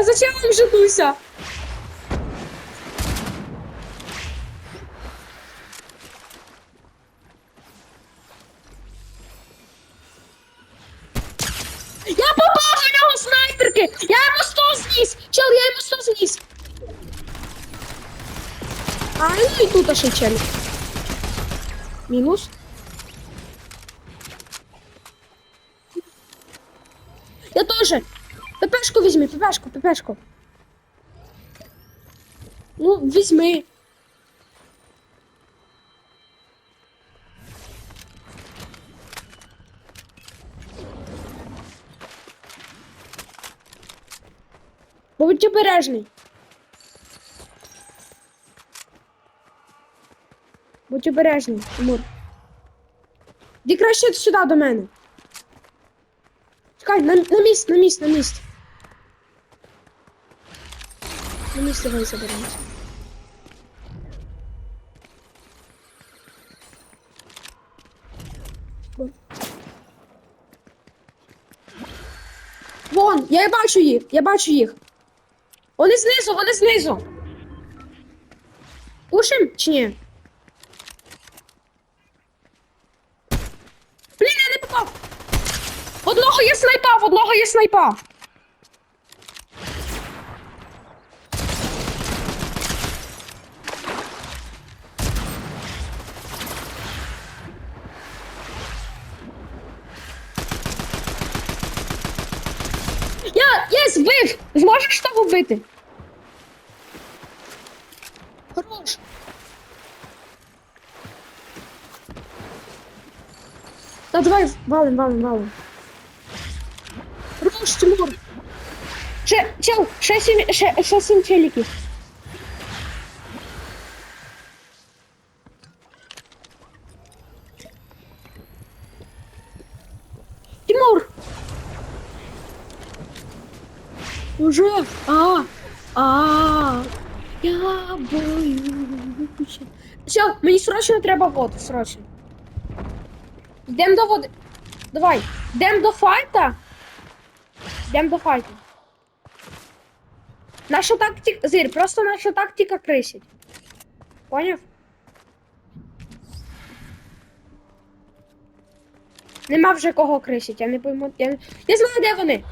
Я за челом женуся. Я попав у нього снайперки! Я йому 100 зніс! Чел, я йому 100 зніс! А, ну і тут ще чел. Мінус. Я тоже. ППшку візьми, ППшку, ППшку. Ну, візьми. Будь обережний. Будь обережний, Тимур. Іди краще сюди до мене. Чекай, на, на місць, на місць, на місць. На місць давай заберемося. Вон. Я бачу їх, я бачу їх. Вони знизу, вони знизу. Пушим чи ні? Блін, я не попав. Одного є снайпа, в одного є снайпа. Я збив! Зможеш того вбити? Хорош. Та давай валим, валим, валим. Руш, Тимур. Ще, чел, ще сім, ще, ще сім челіків. Тимур! Уже? А, а, я боюся. Все, мені срочно треба воду, срочно. Йдемо до води. Давай, йдемо до файта. Йдемо до файту. Наша тактика. Зир, просто наша тактика крисить. Поняв? Нема вже кого крисить, я не пойму. Я, я знаю, де вони.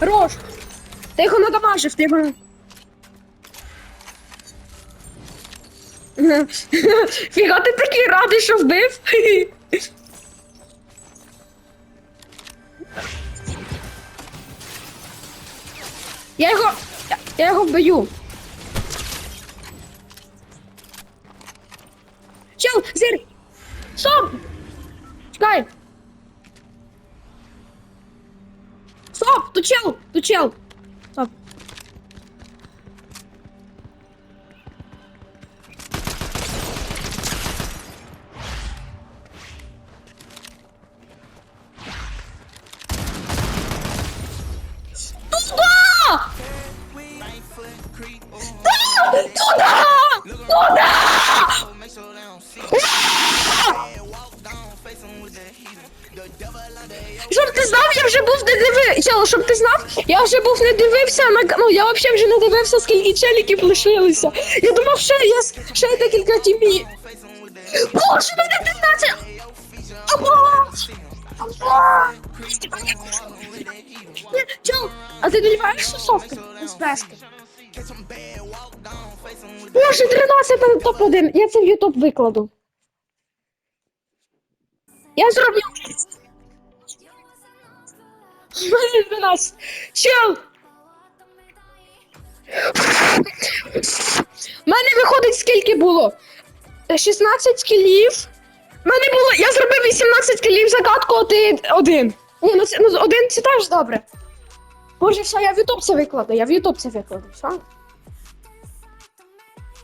Хорош! Ти його надамажив, ти його. Фіга, ти такий радий, що вбив. Я його. я- його вбию. Чел, зир! Стоп! Чекай! Стоп! Тут чел! Тут чел! Стоп! Туда! Да! Туда! Туда! Щоб ти знав, я вже був не дивився. Щоб ти знав, я вже був не дивився на ну я взагалі вже не дивився, скільки челіків лишилося. Я думав, ще є ще декілька тімі. Боже, мене 15! Або! Або! Чел, а ти доліваєш сусовки з пески? Боже, 13 топ-1. Я це в Ютуб викладу. Я зроблю. У мене 12. Чел! У мене виходить скільки було? Е, 16 кілів. У мене було. Я зробив 18 кілів загадку один. один. Ні, ну, це, ну один це теж добре. Боже, все, я в Ютуб це викладу, я в Ютуб це викладу, все.